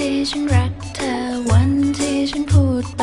ที่ฉันรักเธอวันที่ฉันพูดไป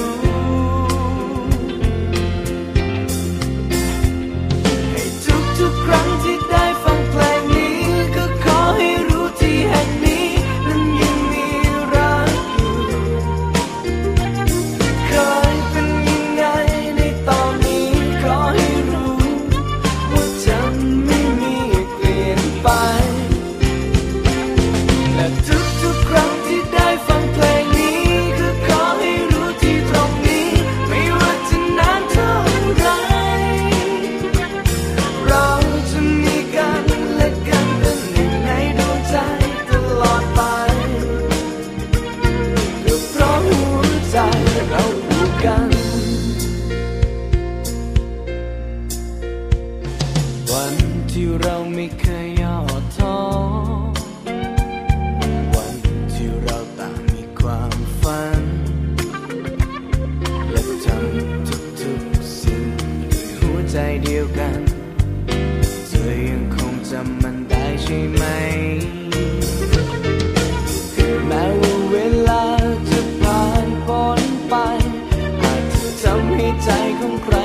้ เดียวกัน เธอยังคงจำมันได้ใช่ไหม แม้ว่าเวลาจะผ่านพ้นไปอาจเธทำให้ใจของใคร